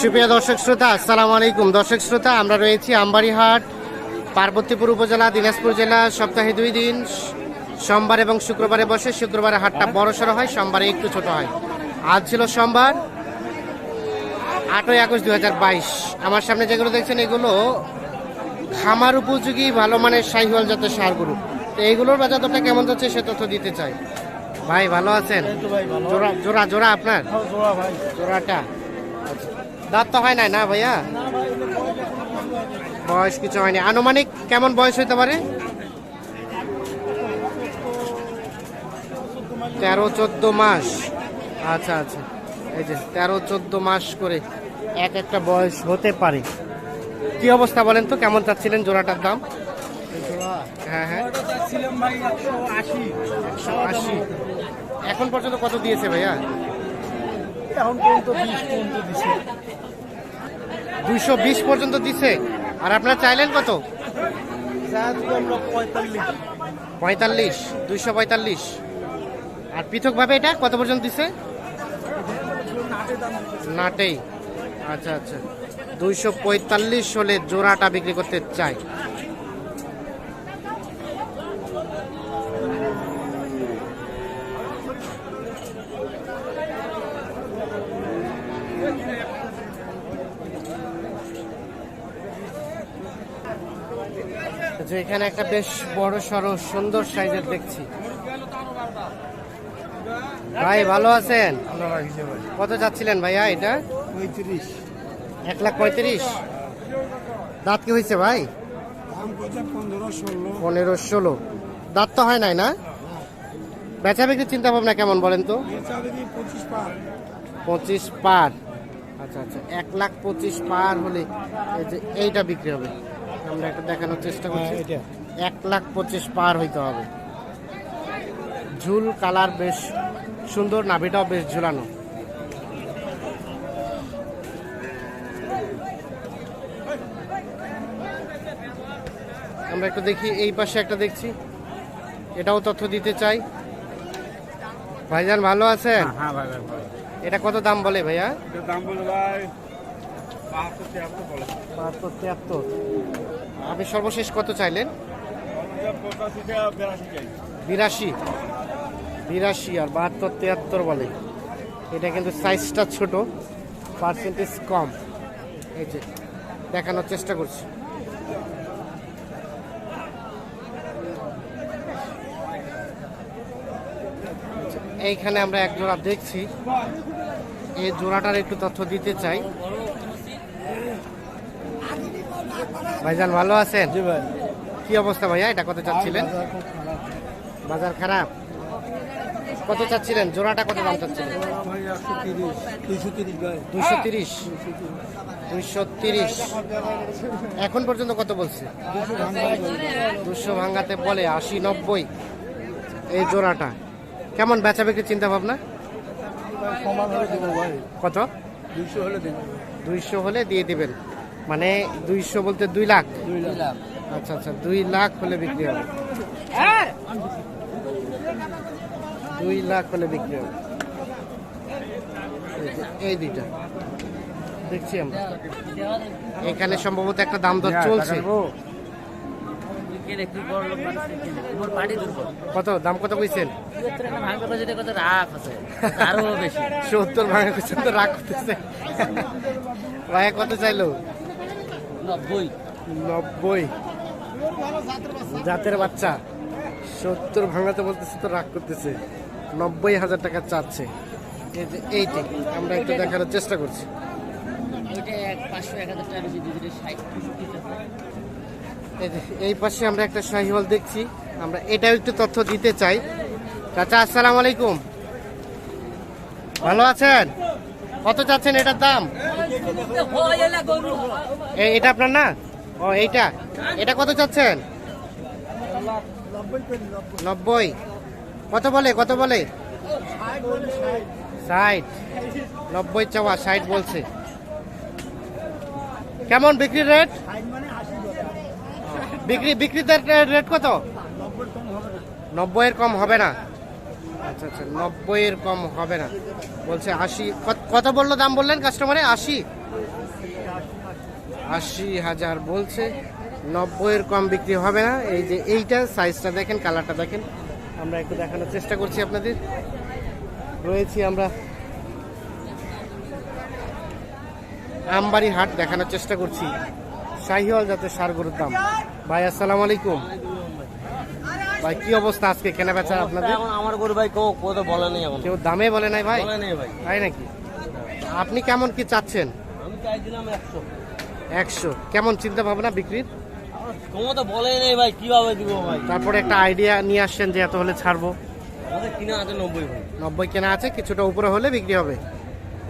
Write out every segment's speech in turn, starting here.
সুপ্রিয় দর্শক শ্রোতা আসসালামু আলাইকুম। দর্শক শ্রোতা আমরা রয়েছি আমবাড়িহাট পার্বতীপুর উপজেলা দিনাজপুর জেলা। সপ্তাহে দুই দিন সোমবার এবং শুক্রবারে বসে। শুক্রবারে হাটটা বড় সড়ো হয় সোমবারে একটু ছোট হয়। আজ ছিল সোমবার আটই আগস্ট দু হাজার বাইশ। আমার সামনে যেগুলো দেখছেন এগুলো খামার উপযোগী ভালো মানের শাহিওয়াল জাতের সারগুলো তো এইগুলোর বাজার দরটা কেমন যাচ্ছে সে তথ্য দিতে চাই। ভাই ভালো আছেন? জোড়া জোড়া জোড়া আপনার? জোড়াটা? আচ্ছা। দাঁত তো হয় নাই না ভাইয়া? বয়স কিছু হয়নি। আনুমানিক কেমন বয়স হইতে পারে? তেরো চোদ্দ মাস। আচ্ছা আচ্ছা। এই যে তেরো চোদ্দ মাস করে এক একটা বয়স হতে পারে। কি অবস্থা বলেন তো? কেমন চাচ্ছিলেন জোড়াটার দাম? হ্যাঁ হ্যাঁ। এখন পর্যন্ত কত দিয়েছে ভাইয়া? এখন পর্যন্ত বিশ পর্যন্ত দুইশো বিশ পর্যন্ত দিছে। আর আপনারা চাইলেন কত? পঁয়তাল্লিশ, দুইশো পঁয়তাল্লিশ। আর পৃথকভাবে এটা কত পর্যন্ত দিছে? নাটেই। আচ্ছা আচ্ছা। দুইশো পঁয়তাল্লিশ হলে জোড়াটা বিক্রি করতে চাই। যে এখানে একটা বেশ বড় সড়ো সুন্দর সাইজের দেখছি। ভাই ভালো আছেন? কত যাচ্ছিলেন ভাইয়া এটা? পঁয়ত্রিশ। এক লাখ পঁয়ত্রিশ? দাঁত কি হয়েছে ভাই? পনেরো ষোলো। দাঁত তো হয় নাই না? বেচা বিক্রির চিন্তা ভাবনা কেমন বলেন তো? পঁচিশ পার। পঁচিশ পার। আচ্ছা আচ্ছা এক লাখ পঁচিশ পার হলে এই যে এইটা বিক্রি হবে। আমরা একটা দেখানোর চেষ্টা করছি। এটা। এক লাখ পঁচিশ পার হইতে হবে। ঝুল কালার বেশ সুন্দর নাভিটাও বেশ ঝুলানো। আমরা একটু দেখি এই পাশে একটা দেখছি। এটাও তথ্য দিতে চাই। ভাইজান ভালো আছেন? হ্যাঁ ভাই এটা কত দাম বলে ভাইয়া? দাম বলে ভাই বাহাত্তর তিয়াত্তর আপনি সর্বশেষ কত চাইলেন? বিরাশি। বিরাশি আর বাহাত্তর, তিয়াত্তর বলে। এটা কিন্তু সাইজটা ছোট পার্সেন্টেজ কম। এই যে, দেখানোর চেষ্টা করছি। এইখানে আমরা এক জোড়া দেখছি। এই জোড়াটার একটু তথ্য দিতে চাই। ভাইজান ভালো আছেন? জি ভাই। কি অবস্থা ভাইয়া? এটা কত চাচ্ছিলেন? বাজার খারাপ। কত চাচ্ছিলেন? জোড়াটা কত দাম চাচ্ছিলেন? দুইশো তিরিশ দুইশো তিরিশ? এখন পর্যন্ত কত বলছে? দুশো ভাঙা দুশো ভাঙাতে বলে আশি নব্বই। এই জোড়াটা। কেমন বেচা বিক্রির চিন্তা ভাবনা? কত? দুইশো হলে দিয়ে দিবেন। মানে দুইশো বলতে দুই লাখ? আচ্ছা আচ্ছা দুই লাখ হলে বিক্রি হবে। দুই লাখ হলে বিক্রি হবে। এই দুইটা। দেখছি আমরা। এখানে সম্ভবত একটা দাম দর চলছে। কত? দাম কত কইছেন? আরও বেশি। সত্তর ভাঙা কইছেন তো রাগ করতেছে। ভাইয়া কত চাইলো? নব্বই। নব্বই। জাতের বাচ্চা। সত্তর ভাঙাতে বলতেছে তো রাগ করতেছে। নব্বই হাজার টাকা চাচ্ছে। এই যে এইটি আমরা একটু দেখানোর চেষ্টা করছি। এই পাশে আমরা একটা শাহিওয়াল দেখছি। আমরা এটাও একটু তথ্য দিতে চাই। চাচা আসসালামু আলাইকুম। ভালো আছেন? কত চাচ্ছেন এটার দাম? এটা আপনার না? ও, এইটা। এটা কত চাচ্ছেন? নব্বই। কত বলে? কত বলে? ষাট। নব্বই চাওয়া, ষাট বলছে। কেমন বিক্রির রেট? বিক্রি বিক্রিতে রেট কত? নব্বইয়ের কম হবে না। আচ্ছা আচ্ছা নব্বইয়ের কম হবে না। বলছে আশি, কত- বলল দাম বললেন কাস্টমারে আশি? আশি হাজার বলছে, নব্বইয়ের কম বিক্রি হবে না। এই যে এইটা সাইজটা দেখেন কালারটা দেখেন। আমরা একটু দেখানোর চেষ্টা করছি আপনাদের। রয়েছি আমরা আমবাড়ি হাট দেখানোর চেষ্টা করছি। শাহিওয়াল জাতের সার গরুর দাম। ভাই, আসসালামু আলাইকুম। ভাই কি অবস্থা আজকে কেনা বেচা আপনাদের? এখন আমার গরু ভাই কেউ কত বলে নেই এখন। কেউ দামে বলে নাই ভাই? বলে নেই ভাই। তাই নাকি? আপনি কেমন কি চাচ্ছেন? আমি চাইছিলাম একশো। একশো। কেমন চিন্তা ভাবনা বিক্রির? কমো তো বলে নেই ভাই কীভাবে দিব ভাই? তারপরে একটা আইডিয়া নিয়ে আসছেন যে এত হলে ছাড়বো। আমাদের কিনা আছে নব্বই ভাই। নব্বই কেনা আছে কিছুটা উপরে হলে বিক্রি হবে।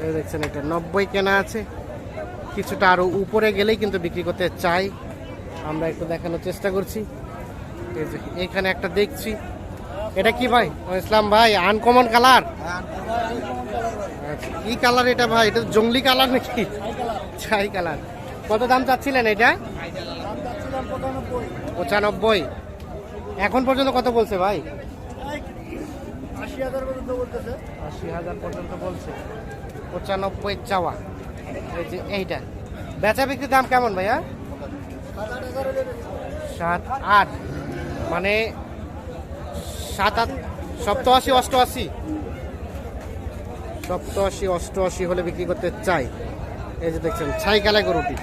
এই দেখছেন এটা নব্বই কেনা আছে। কিছুটা আরও উপরে গেলেই কিন্তু বিক্রি করতে চাই। আমরা একটু দেখানোর চেষ্টা করছি। এই এখানে একটা দেখছি। এটা কি ভাই? ইসলাম ভাই আনকমন কালার আচ্ছা, কি কালার এটা ভাই? এটা জঙ্গলি কালার নাকি? ছাই কালার কত দাম চাচ্ছিলেন এটা? পঁচানব্বই। এখন পর্যন্ত কত বলছে ভাই? আশি হাজার পর্যন্ত বলছে। পঁচানব্বই চাওয়া। এই যে এইটা। বেচা বিক্রির দাম কেমন ভাইয়া? সাত আট। মানে সাত আট সপ্তআশি, অষ্টআশি। সপ্তআশি, অষ্টআশি হলে বিক্রি করতে চাই। এই যে দেখছেন, ছাই কালাই গরুটি।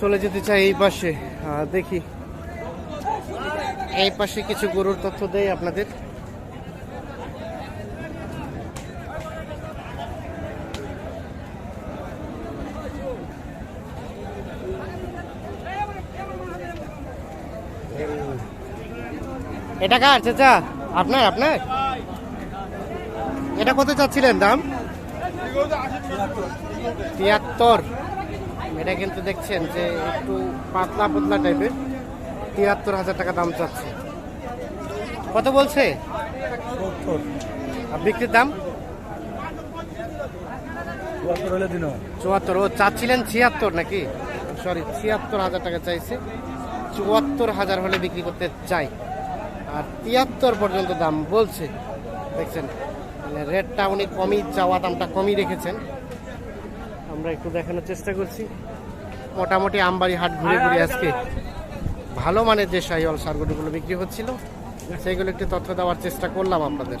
চলে যেতে চাই এই পাশে। দেখি। এই পাশে কিছু গরুর তথ্য দেয় আপনাদের। এটা কার চাচা? আপনার আপনার? এটা কত চাচ্ছিলেন দাম? তিয়াত্তর। এটা কিন্তু দেখছেন যে একটু পাতলা পাতলা টাইপের। তিয়াত্তর হাজার টাকা দাম চাচ্ছে। কত বলছে? আর বিক্রির দাম? চুয়াত্তর। ও চাচ্ছিলেন ছিয়াত্তর নাকি? সরি ছিয়াত্তর হাজার টাকা চাইছে। চুয়াত্তর হাজার হলে বিক্রি করতে চাই। আর তিয়াত্তর পর্যন্ত দাম বলছে। দেখছেন মানে রেটটা উনি কমই, চাওয়া দামটা কমই রেখেছেন। আমরা একটু দেখানোর চেষ্টা করছি। মোটামুটি আমবাড়ি হাট ঘুরে ঘুরে আজকে ভালো মানের যে সাইল সারগুটিগুলো বিক্রি হচ্ছিল, সেইগুলো একটু তথ্য দেওয়ার চেষ্টা করলাম আপনাদের।